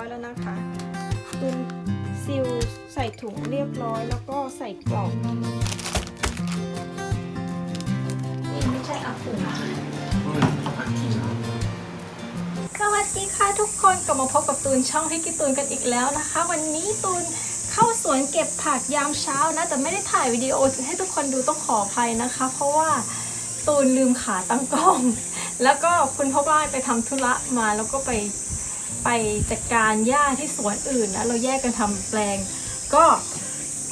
อยบร้อยแล้วนะคะตุนซิลใส่ถุงเรียบร้อยแล้วก็ใส่กล่องนี่ไม่ใช่อาฝุ่นสวัสดีค่ะทุกคนกลับมาพบกับตูนช่องพี่กิตูนกันอีกแล้วนะคะ วันนี้ตูนเข้าสวนเก็บผักยามเช้านะแต่ไม่ได้ถ่ายวิดีโอให้ทุกคนดูต้องขออภัยนะคะ เพราะว่าตูนลืมขาตั้งกล้อง แล้วก็คุณพ่อบ้านไปทำธุระมาแล้วก็ไป ไปจัดการหญ้าที่สวนอื่นนะเราแยกกันทำแปลง ก็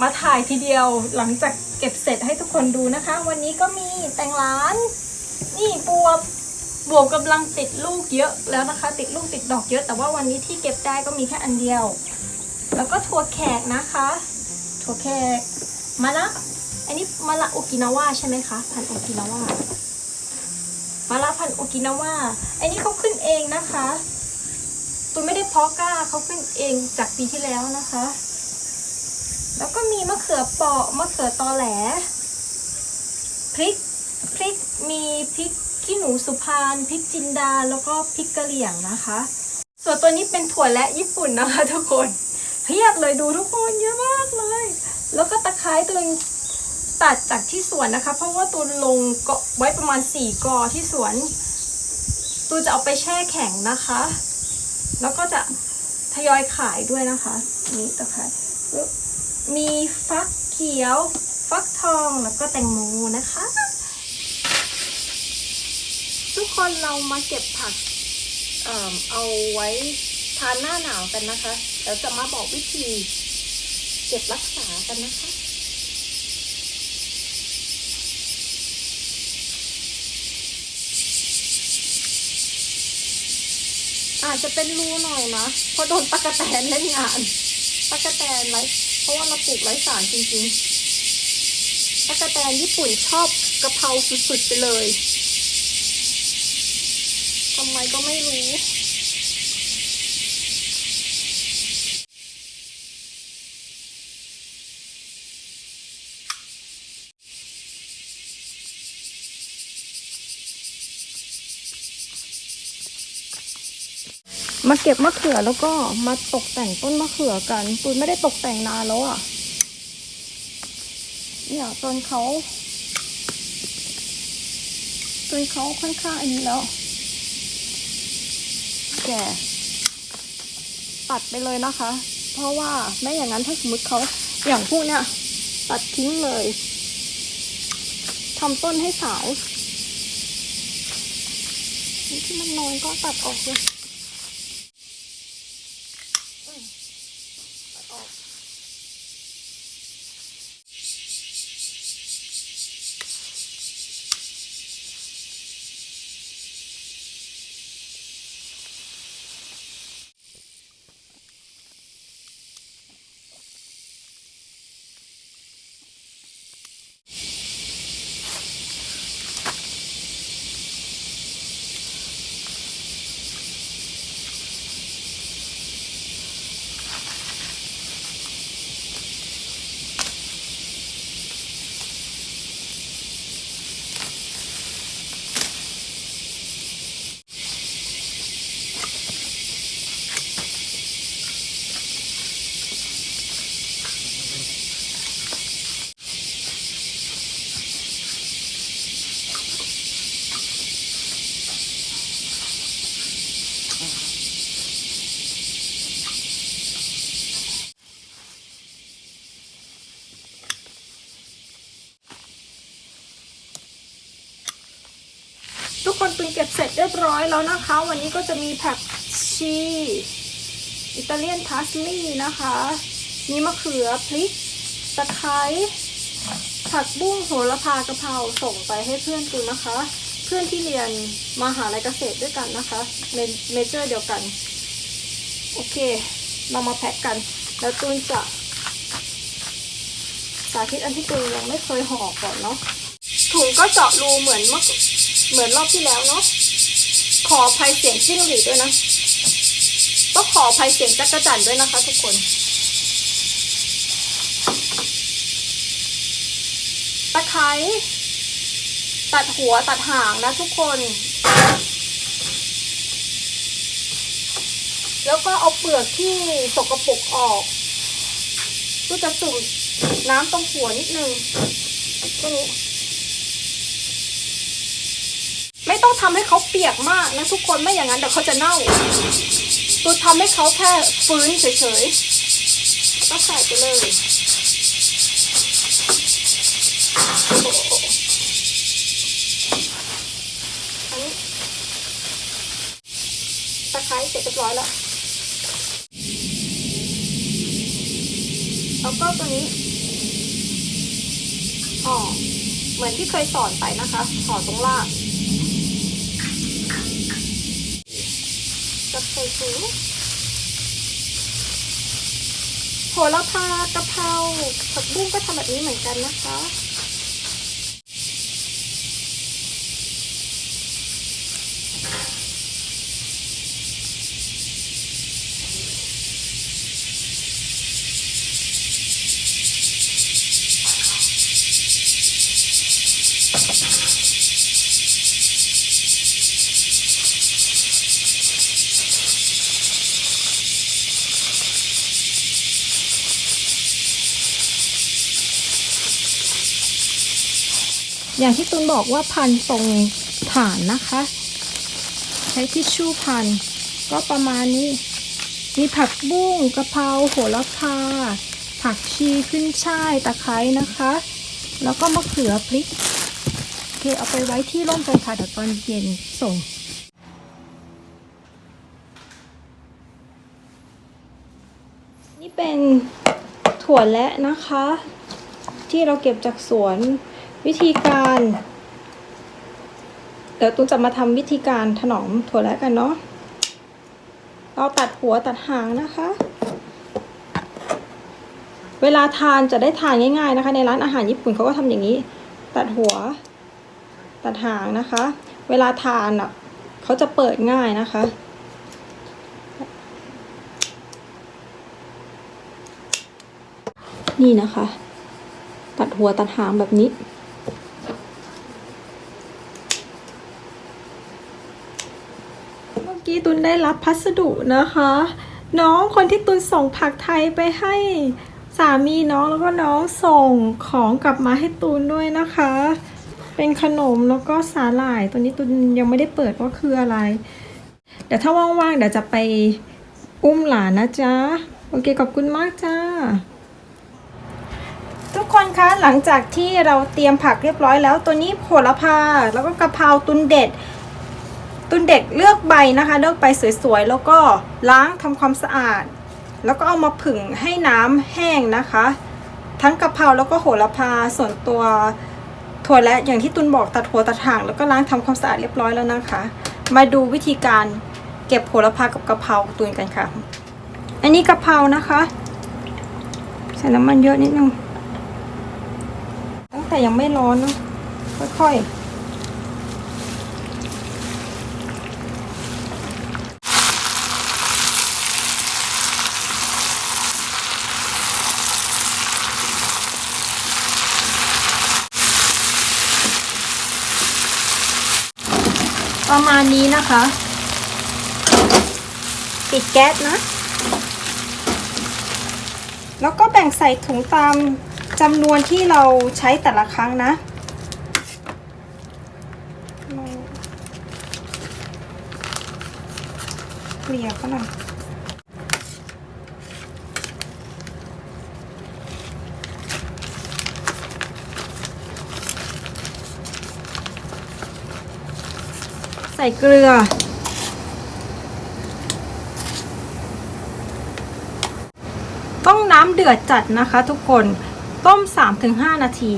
มาถ่ายทีเดียวหลังจากเก็บเสร็จให้ทุกคนดูนะคะ วันนี้ก็มีแตงร้าน นี่บวบบวบกำลังติดลูกเยอะแล้วนะคะ ติดลูกติดดอกเยอะ แต่ว่าวันนี้ที่เก็บได้ก็มีแค่อันเดียว แล้วก็ถั่วแขกนะคะ ถั่วแขกมะละอันนี้มะละโอกินาวาใช่ไหมคะพันโอกินาวามะละพันโอกินาวาอันนี้เขาขึ้นเองนะคะ ตัวไม่ได้เพาะกล้าเขาขึ้นเองจากปีที่แล้วนะคะ แล้วก็มีมะเขือเปราะมะเขือตอแหลพริกพริกมีพริกขี้หนูสุพานพริกจินดาแล้วก็พริกกะเหรี่ยงนะคะ ส่วนตัวนี้เป็นถั่วและญี่ปุ่นนะคะทุกคนเพียบเลยดูทุกคนเยอะมากเลย แล้วก็ตะไคร้ตัวตัดจากที่สวนนะคะ เพราะว่าตูนลงก็ไว้ประมาณสี่กอที่สวนตูนจะเอาไปแช่แข็งนะคะ แล้วก็จะทยอยขายด้วยนะคะ นี่ตะไคร้มีฟักเขียวฟักทองแล้วก็แตงโมนะคะ ทุกคนเรามาเก็บผักเอ่อเอาไว้ทานหน้าหนาวกันนะคะเดี๋ยวจะมาบอกวิธีเก็บรักษากันนะคะ อาจจะเป็นรูหน่อยนะเพราะโดนตะกะแตนเล่นงานตะกะแตนไรเพราะว่าเราปลูกไร้สารจริงๆตะกะแตนญี่ปุ่นชอบกะเพราสุดๆไปเลยทำไมก็ไม่รู้ มาเก็บมะเขือแล้วก็มาตกแต่งต้นมะเขือกันตุนไม่ได้ตกแต่งนานแล้วอะเนี่ยต้นเขาต้นเขาค่อนข้างอันนี้แล้ว แก่ตัดไปเลยนะคะ เพราะว่าไม่อย่างนั้นถ้าสมมติเขาอย่างพวกเนี้ยตัดทิ้งเลยทำต้นให้สาวที่มันนอยก็ตัดออกเลย คนตุนเก็บเสร็จเรียบร้อยแล้วนะคะ วันนี้ก็จะมีผักชีอิตาเลียนพาสลีย์นะคะ มีมะเขือพริกตะไคร้ผักบุ้งโหระพากะเพราส่งไปให้เพื่อนตุนนะคะ เพื่อนที่เรียนมหาลัยเกษตรด้วยกันนะคะเมเมเจอร์เดียวกัน โอเค เรามาแพ็คกัน แล้วตูนจะ สาธิตอันที่ตูนยังไม่เคยห่อก่อนเนาะ ถุงก็เจาะรูเหมือนเมื่อเหมือนรอบที่แล้วเนาะขอภัยเสียงจิ้งหรีดด้วยนะต้องขออภัยเสียงจักรจั่นด้วยนะคะ ทุกคนตะไคร้ตัดหัวตัดหางนะทุกคน แล้วก็เอาเปลือกที่สกปรกออก ก็จะจุ่มน้ำตรงหัวนิดนึงแค่นี้ ไม่ ต้องทำให้เขาเปียกมากนะทุกคนไม่อย่างนั้นเดี๋ยวเขาจะเน่าตัวทำให้เขาแค่ฟื้นเฉยๆก็ใส่ไปเลยตะไคร้เสร็จเรียบร้อยแล้วแล้วก็ตัวนี้ห่อเหมือนที่เคยสอนไปนะคะห่อตรงล่าง กับใส่ถุงโหระพากะเพราผักบุ้งก็ทำแบบนี้เหมือนกันนะคะ อย่างที่ตุนบอกว่าพันตรงฐานนะคะ ใช้ทิชชู่พัน ก็ประมาณนี้ มีผักบุ้งกะเพราโหระพา ผักชีขึ้นช่ายตะไคร้นะคะ แล้วก็มะเขือพริกโอเคเอาไปไว้ที่ร่มกันค่ะเดี๋ยวตอนเย็นส่งนี่เป็นถั่วและนะคะ ที่เราเก็บจากสวน วิธีการ เดี๋ยวตุ้จะมาทำวิธีการถนอมถั่วและกันเนาะเราตัดหัวตัดหางนะคะ เวลาทานจะได้ทานง่าย ๆนะคะ ในร้านอาหารญี่ปุ่นเขาก็ทำอย่างนี้ ตัดหัว ตัดหางนะคะ เวลาทานอะเขาจะเปิดง่ายนะคะนี่นะคะ ตัดหัวตัดหางแบบนี้ เมื่อ กี้ตุนได้รับพัสดุนะคะ น้องคนที่ตุนส่งผักไทยไปให้สามีน้องแล้วก็น้องส่งของกลับมาให้ตุนด้วยนะคะ เป็นขนมแล้วก็สาหร่ายตัวนี้ตุนยังไม่ได้เปิดว่าคืออะไร เดี๋ยวถ้าว่างๆเดี๋ยวจะไปอุ้มหลานนะจ๊ะ โอเคขอบคุณมากจ้าทุกคนคะหลังจากที่เราเตรียมผักเรียบร้อยแล้วตัวนี้โหระพาแล้วก็กะเพราตุนเด็ด ตุนเด็ดเลือกใบนะคะ เลือกใบสวยๆ แล้วก็ล้างทำความสะอาด แล้วก็เอามาผึ่งให้น้ำแห้งนะคะ ทั้งกะเพราแล้วก็โหระพาส่วนตัวถั่วและอย่างที่ตุนบอกตัดหัวตัดหางแล้วก็ล้างทำความสะอาดเรียบร้อยแล้วนะคะ มาดูวิธีการเก็บโหระพากับกะเพราตุนกันค่ะ อันนี้กะเพรานะคะใส่น้ำมันเยอะนิดนึงตั้งแต่ยังไม่ร้อนนะค่อยๆ มาณนี้นะคะ ปิดแก๊สนะ แล้วก็แบ่งใส่ถุงตามจำนวนที่เราใช้แต่ละครั้งนะเกลี่ยก็หน่อย ใส่เกลือ ต้องน้ำเดือดจัดนะคะทุกคนต้ม 3-5 นาที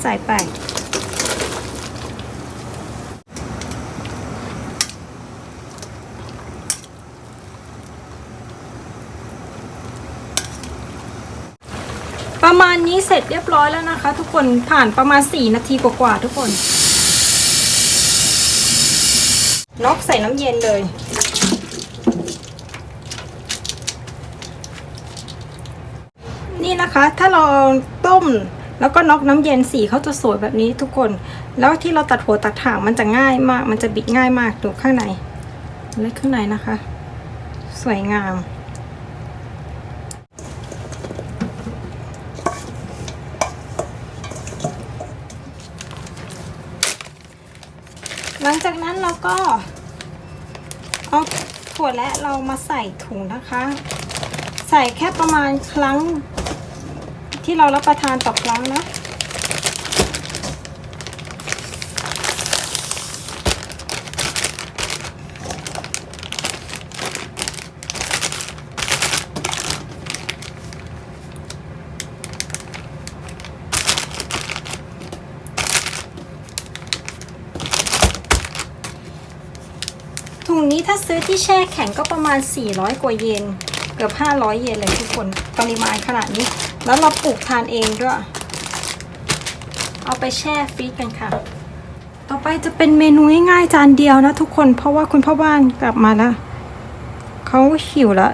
ใส่ไป ประมาณนี้เสร็จเรียบร้อยแล้วนะคะ ทุกคนผ่านประมาณ 4 นาทีกว่าๆทุกคน น็อกใส่น้ำเย็นเลย นี่นะคะถ้าเราต้มแล้วก็น็อกน้ำเย็นสีเขาจะสวยแบบนี้ทุกคน แล้วที่เราตัดหัวตัดถางมันจะง่ายมาก มันจะบิดง่ายมากดูข้างในเล็กข้างในนะคะ สวยงาม หลังจาก ก็เอาถั่วและเรามาใส่ถุงนะคะ ใส่แค่ประมาณครั้งที่เรารับประทานต่อครั้งนะ ถ้าซื้อที่แช่แข็งก็ประมาณ 400 กว่าเยน เกือบ 500 เยนเลยทุกคน ปริมาณขนาดนี้ แล้วเราปลูกทานเองด้วย เอาไปแช่ฟรีซกันค่ะ ต่อไปจะเป็นเมนูง่ายๆจานเดียวนะทุกคน เพราะว่าคุณพ่อบ้านกลับมาแล้ว เขาหิวแล้ว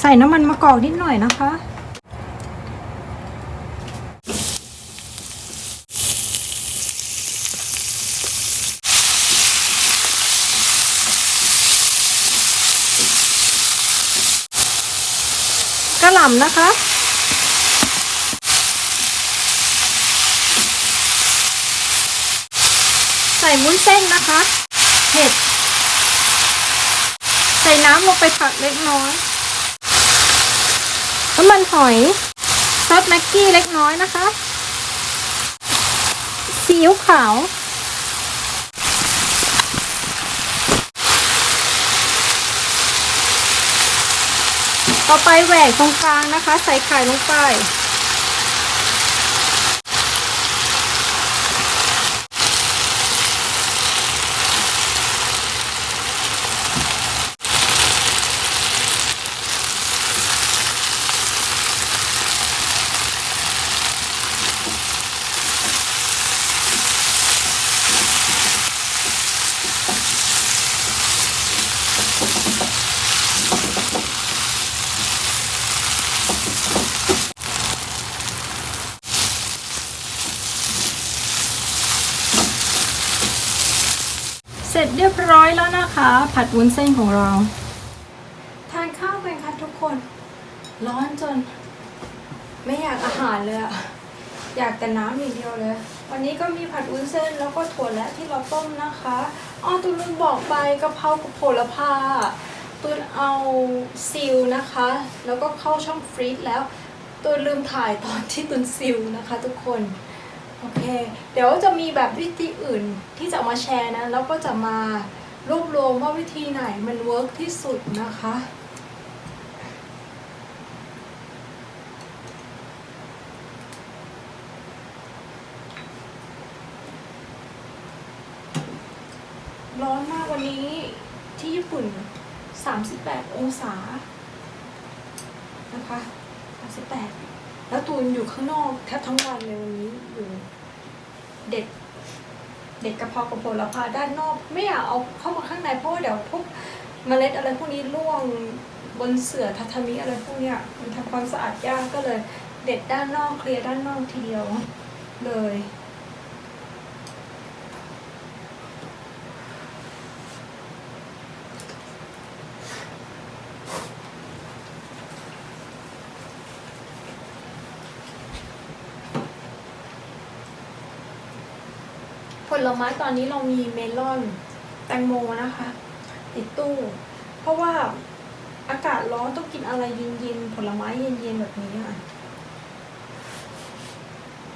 ใส่น้ำมันมะกอกนิดหน่อยนะคะ่ำนะคะ ใส่วุ้นเส้นนะคะเผ็ดใส่น้ำลงไปผักเล็กน้อยน้ำมันหอยซอสแม็กกี้เล็กน้อยนะคะซีอิ๊วขาว ต่อไปแหวกตรงกลางนะคะ ใส่ไข่ลงไป เสร็จเรียบร้อยแล้วนะคะ ผัดวุ้นเส้นของเรา ทานข้าวกันค่ะทุกคน ร้อนจน ไม่อยากอาหารเลยอะอยากแต่น้ำอย่างเดียวเลย วันนี้ก็มีผัดวุ้นเส้นแล้วก็ถั่วและที่เราต้มนะคะอ๋อตุลืมบอกไปกะเพรากับโหระพาตุนเอาซิลนะคะ แล้วก็เข้าช่องฟรีซแล้วตุนลืมถ่ายตอนที่ตุนซิลนะคะ ทุกคนโอเค เดี๋ยวจะมีแบบวิธีอื่นที่จะมาแชร์นะ แล้วก็จะมา รวบรวมว่าวิธีไหนมันเวิร์กที่สุดนะคะ ร้อนมากวันนี้ที่ญี่ปุ่น 38 องศา นะคะ 38 แล้วตูนอยู่ข้างนอกแทบทั้งวันเลยวันนี้อยู่เด็ด เด็กกระเพาะกระโหระพาด้านนอก ไม่อยากเอาเข้ามาข้างในเพราะว่าเดี๋ยวพวกเมล็ดอะไรพวกนี้ร่วงบนเสื่อทัทามิอะไรพวกเนี้ยมันทำความสะอาดยากก็เลยเด็ดด้านนอกเคลียร์ด้านนอกทีเดียวเลย ลไม้ตอนนี้เรามีเมลอนแตงโมนะคะติดตู้ เพราะว่าอากาศร้อนต้องกินอะไรเย็นๆผลไม้เย็นๆแบบนี้อะ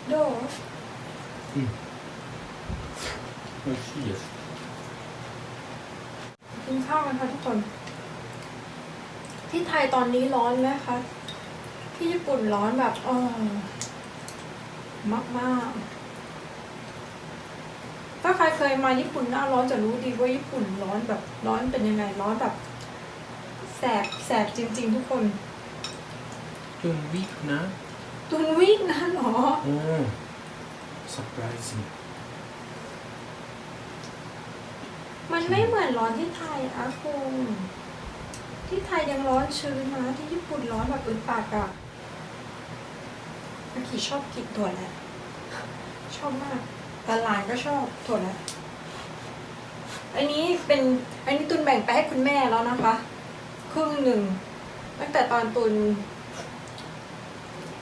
โดอืมโอ้ยขี้กินข้าวกันค่ะทุกคน ที่ไทยตอนนี้ร้อนไหมคะที่ญี่ปุ่นร้อนแบบอ๋อมากๆ เคยมาญี่ปุ่นหน้าร้อนจะรู้ดีว่าญี่ปุ่นร้อนแบบร้อนเป็นยังไงร้อนแบบแสบแสบจริง ๆ ทุกคนตุนวิกนะตุนวิกนะหรอโอ้ surprising มันไม่เหมือนร้อนที่ไทยอะคุณที่ไทยยังร้อนชื้นนะที่ญี่ปุ่นร้อนแบบอึดปากอะอากิชอบกินตัวแหละชอบมาก แต่หลานก็ชอบถั่วแหละอันนี้เป็นอันนี้ตุนแบ่งไปให้คุณแม่แล้วนะคะ ครึ่งหนึ่ง ตั้งแต่ตอนตุน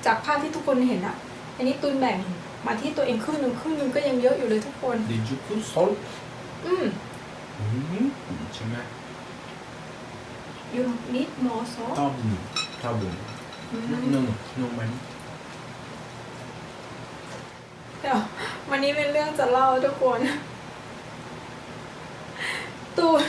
จากภาพที่ทุกคนเห็นอะอันนี้ตุนแบ่งมาที่ตัวเองครึ่งหนึ่งครึ่งหนึ่งก็ยังเยอะอยู่เลยทุกคน Did you put salt? อืม Mm-hmm. ใช่ไหม you need more salt ต้มต้มอืม no no no มันเดี๋ยว วันนี้เป็นเรื่องจะเล่าทุกคน ตูน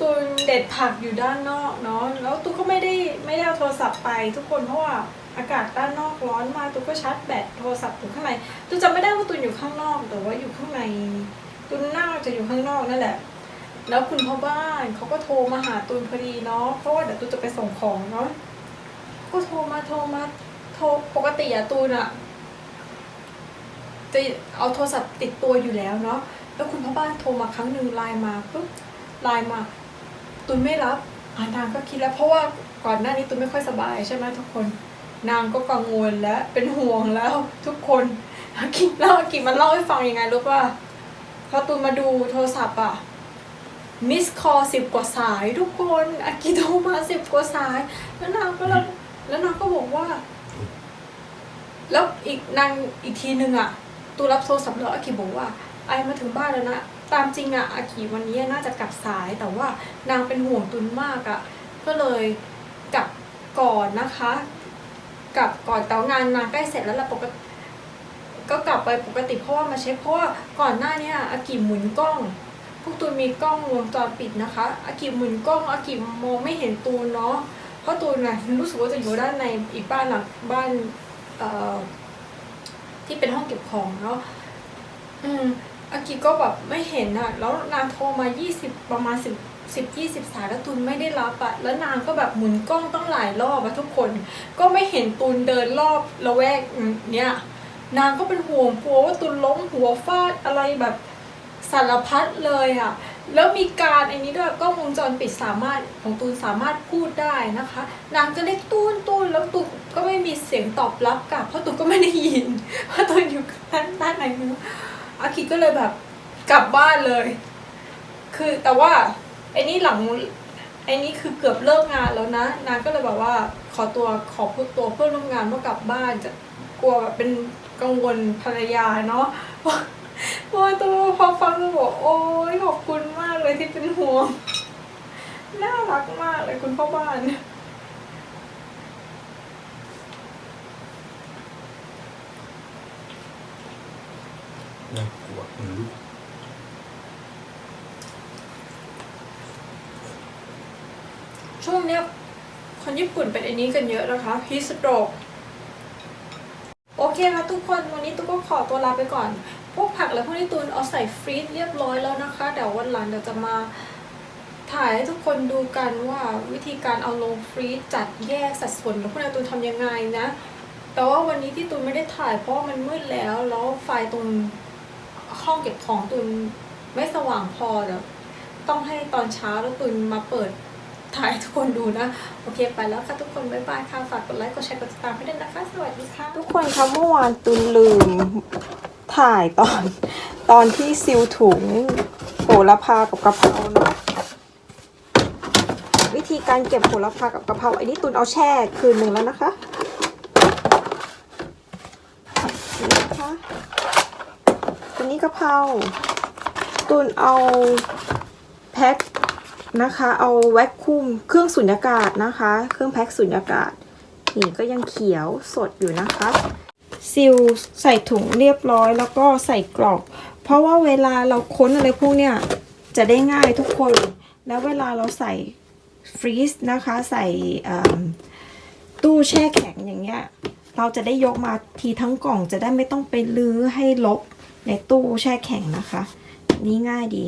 ตูนเด็ดผักอยู่ด้านนอกเนาะแล้วตูนก็ไม่ได้ไม่ได้เอาโทรศัพท์ไปทุกคนเพราะว่าอากาศด้านนอกร้อนมากตูนก็ชาร์จแบตโทรศัพท์อยู่ข้างในตูนจำไม่ได้ว่าตูนอยู่ข้างนอกแต่ว่าอยู่ข้างในตูนน่าจะอยู่ข้างนอกนั่นแหละ แล้วคุณพ่อบ้านเขาก็โทรมาหาตูนพอดีเนาะเพราะว่าเดี๋ยวตูนจะไปส่งของเนาะก็โทรมาโทรมาโทรปกติอะตูนอะ จะเอาโทรศัพท์ติดตัวอยู่แล้วเนาะแล้วคุณพ่อบ้านโทรมาครั้งหนึ่งไลน์มาปุ๊บไลน์มา ตุนไม่รับนางก็คิดแล้ว เพราะว่าก่อนหน้านี้ตุนไม่ค่อยสบายใช่ไหมทุกคน นางก็กังวลแล้วเป็นห่วงแล้วทุกคนอากิเล่าอากิมันเล่าให้ฟังยังไงรู้ป่ะพอตุนมาดูโทรศัพท์อะมิสคอสิบกว่าสายทุกคนอากิโทรมาสิบกว่าสาย แล้วนางก็แล้วแล้วนางก็บอกว่า แล้วอีกนางอีกทีหนึ่งอะ ตูรับโทรศัพท์แล้วอากิบอกว่าไอมาถึงบ้านแล้วนะ ตามจริงอะอากิวันนี้น่าจะกลับสายแต่ว่านางเป็นห่วงตุนมากอะก็เลยกลับก่อนนะคะกลับก่อนแต่ว่างานนางใกล้เสร็จแล้วละปกติก็กลับไปปกติเพราะว่ามาเช็คเพราะว่าก่อนหน้านี้อากิหมุนกล้อง พวกตูนมีกล้องวงจรปิดนะคะอากิหมุนกล้องอากิมองไม่เห็นตูนเนาะเพราะตูนน่ะรู้สึกว่าจะอยู่ด้านในอีกบ้านหลังบ้านเอ่อ ที่เป็นห้องเก็บของเนาะอืมอากิก็แบบไม่เห็นอะแล้วนางโทรมา 20 ประมาณ 10 10 20สายแล้วตูนไม่ได้รับอะแล้วนางก็แบบหมุนกล้องต้องหลายรอบอะทุกคน ก็ไม่เห็นตูนเดินรอบละแวกเนี้ยนางก็เป็นห่วงกลัวว่าตุนล้มหัวฟาดอะไรแบบสารพัดเลยอะ แล้วมีการอันนี้ด้วยกล้องวงจรปิดสามารถของตูนสามารถพูดได้นะคะ นางก็เรียกตูนตูนแล้วตูนก็ไม่มีเสียงตอบรับกลับเพราะตูนก็ไม่ได้ยินเพราะตูนอยู่ด้านด้านในมืออาคิก็เลยแบบกลับบ้านเลย คือแต่ว่าไอ้นี่หลังไอ้นี่คือเกือบเลิกงานแล้วนะ นางก็เลยแบบว่าขอตัวขอพูดตัวเพื่อนร่วมงานว่ากลับบ้านจะกลัวแบบเป็นกังวลภรรยาเนาะ พอตัวพอฟังก็บอกโอ้ยขอบคุณมากเลยที่เป็นห่วงน่ารักมากเลยคุณพ่อบ้านน่ากลัวคนลุกช่วงเนี้ยคนญี่ปุ่นเป็นอันนี้กันเยอะนะคะฮิสโตรกโอเคค่ะทุกคนวันนี้ตุ๊กก็ขอตัวลาไปก่อน พวกผักและพวกนี้ตูนเอาใส่ฟรีซเรียบร้อยแล้วนะคะ เดี๋ยววันหลังเดี๋ยวจะมาถ่ายให้ทุกคนดูกันว่าวิธีการเอาลงฟรีซจัดแยกสัดส่วนแล้วพวกนี้ตูนทำยังไงนะ แต่ว่าวันนี้ที่ตูนไม่ได้ถ่ายเพราะมันมืดแล้ว แล้วไฟตรงห้องเก็บของตูนไม่สว่างพอเดี๋ยวต้องให้ตอนเช้าแล้วตูนมาเปิดถ่ายทุกคนดูนะ โอเคไปแล้วค่ะทุกคนบ๊ายบายค่ะ ฝากกดไลค์กดแชร์กดติดตามให้ด้วยนะคะ สวัสดีค่ะ ทุกคนคะเมื่อวานตุนลืม ถ่ายตอนตอนที่ซิลถุงโหระพากับกะเพราเนาะวิธีการเก็บโหระพากับกะเพราอันนี้ตุนเอาแช่คืนหนึ่งแล้วนะคะนี่นะคะอันนี้กะเพราตุนเอาแพ็คนะคะเอาแว็กคูมเครื่องสุญญากาศนะคะ เครื่องแพ็คสุญญากาศนี่ก็ยังเขียวสดอยู่นะคะ ซิลใส่ถุงเรียบร้อย แล้วก็ใส่กรอบ เพราะว่าเวลาเราค้นอะไรพวกเนี้ยจะได้ง่ายทุกคน แล้วเวลาเราใส่ฟรีซนะคะ ใส่ตู้แช่แข็งอย่างเงี้ยเราจะได้ยกมาทีทั้งกล่องจะได้ไม่ต้องไปลื้อให้ลบในตู้แช่แข็งนะคะ นี่ง่ายดี